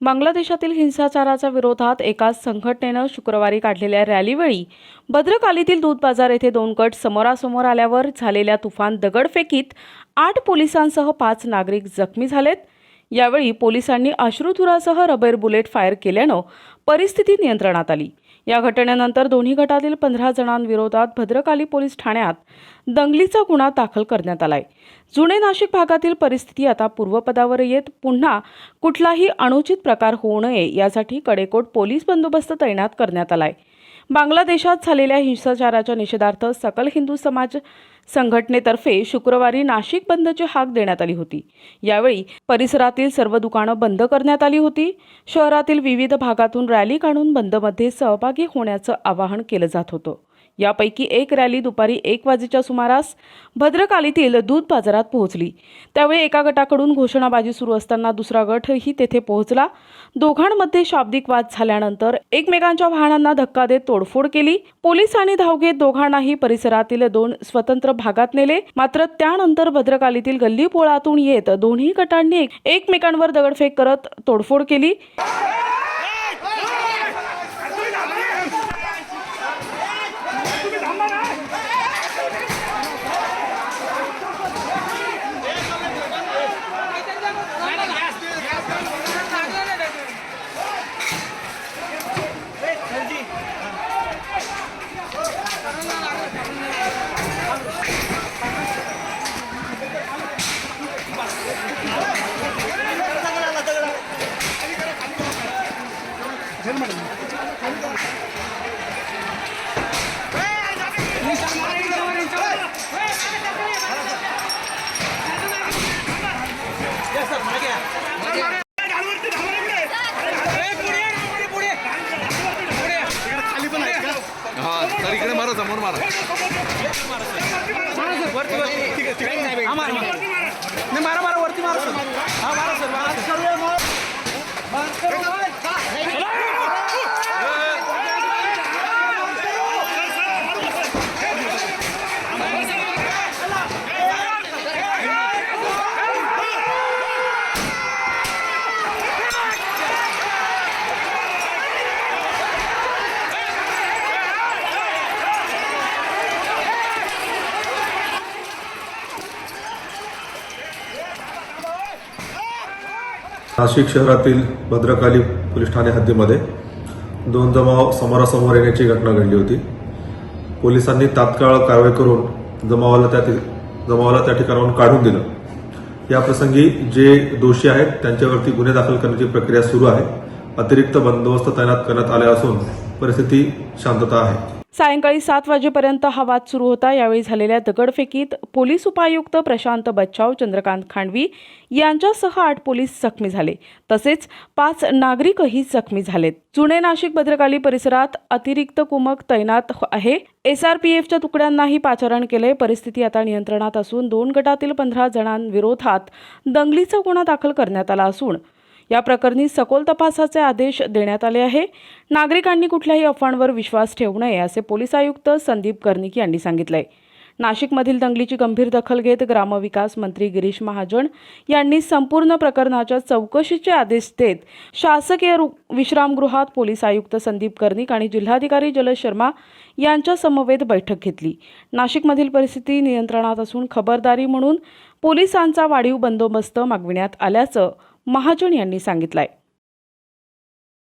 बांगलादेशातील हिंसाचाराच्या विरोधात एका संघटनेनं शुक्रवारी काढलेल्या रॅलीवेळी भद्रकालीतील दूध बाजार येथे दोन गट समोरासमोर आल्यावर झालेल्या तुफान दगडफेकीत आठ पोलिसांसह पाच नागरिक जखमी झालेत. यावेळी पोलिसांनी अश्रुधुरासह रबर बुलेट फायर केल्यानं परिस्थिती नियंत्रणात आली. या घटनेनंतर दोन्ही गटातील पंधरा जणांविरोधात भद्रकाली पोलीस ठाण्यात दंगलीचा गुन्हा दाखल करण्यात आलाय. जुने नाशिक भागातील परिस्थिती आता पूर्वपदावर येत पुन्हा कुठलाही अनुचित प्रकार होऊ नये यासाठी कडेकोट पोलीस बंदोबस्त तैनात करण्यात आलाय. बांगलादेशात झालेल्या हिंसाचाराच्या निषेधार्थ सकल हिंदू समाज संघटनेतर्फे शुक्रवारी नाशिक बंदची हाक देण्यात आली होती. यावेळी परिसरातील सर्व दुकानं बंद करण्यात आली होती. शहरातील विविध भागातून रॅली काढून बंदमध्ये सहभागी होण्याचं आवाहन केलं जात होतं. यापैकी एक रॅली दुपारी एक वाजेच्या सुमारास भद्रकालीतील दूध बाजारात पोहोचली. त्यावेळी एका गटाकडून घोषणाबाजी सुरू असताना दुसरा गटही तेथे पोहोचला. दोघांमध्ये शाब्दिक वाद झाल्यानंतर एकमेकांच्या वाहनांना धक्का देत तोडफोड केली. पोलिसांनी धाव घेत दोघांनाही परिसरातील दोन स्वतंत्र भागात नेले. मात्र त्यानंतर भद्रकालीतील गल्ली पोळातून येत दोन्ही गटांनी एकमेकांवर दगडफेक करत तोडफोड केली. इकडे मारा समोर मारा हा मारा मारा नाही नाशिक शहरातील भद्रकाली पोलीस ठाणे हद्दीमध्ये दोन जमाव समोरासमोर येण्याची घटना घडली होती. पोलिसांनी तात्काळ कारवाई करून जमावाला त्या जमावाला त्या ठिकाणाहून काढून दिलं. या प्रसंगी जे दोषी आहेत त्यांच्यावरती गुन्हे दाखल करण्याची प्रक्रिया सुरू आहे. अतिरिक्त बंदोबस्त तैनात करण्यात आले असून परिस्थिती शांतता आहे. सायंकाळी सात वाजेपर्यंत हा वाद सुरू होता. यावेळी झालेल्या दगडफेकीत पोलीस उपायुक्त प्रशांत बच्चाव चंद्रकांत खांडवी यांच्यासह आठ पोलीस जखमी झाले. तसेच पाच नागरिकही जखमी झालेत. जुने नाशिक भद्रकाली परिसरात अतिरिक्त कुमक तैनात आहे. एसआरपीएफच्या तुकड्यांनाही पाचारण केले परिस्थिती आता नियंत्रणात असून दोन गटातील पंधरा जणांविरोधात दंगलीचा गुन्हा दाखल करण्यात आला असून या प्रकरणी सखोल तपासाचे आदेश देण्यात आले आहे. नागरिकांनी कुठल्याही अफवांवर विश्वास ठेवू नये असे पोलीस आयुक्त संदीप कर्णिक यांनी सांगितलंय. नाशिकमधील दंगलीची गंभीर दखल घेत ग्रामविकास मंत्री गिरीश महाजन यांनी संपूर्ण प्रकरणाच्या चौकशीचे आदेश देत शासकीय विश्रामगृहात पोलीस आयुक्त संदीप कर्णिक आणि जिल्हाधिकारी जलज शर्मा यांच्या समवेत बैठक घेतली. नाशिकमधील परिस्थिती नियंत्रणात असून खबरदारी म्हणून पोलिसांचा वाढीव बंदोबस्त मागविण्यात आल्याचं महाजन यांनी सांगितलंय.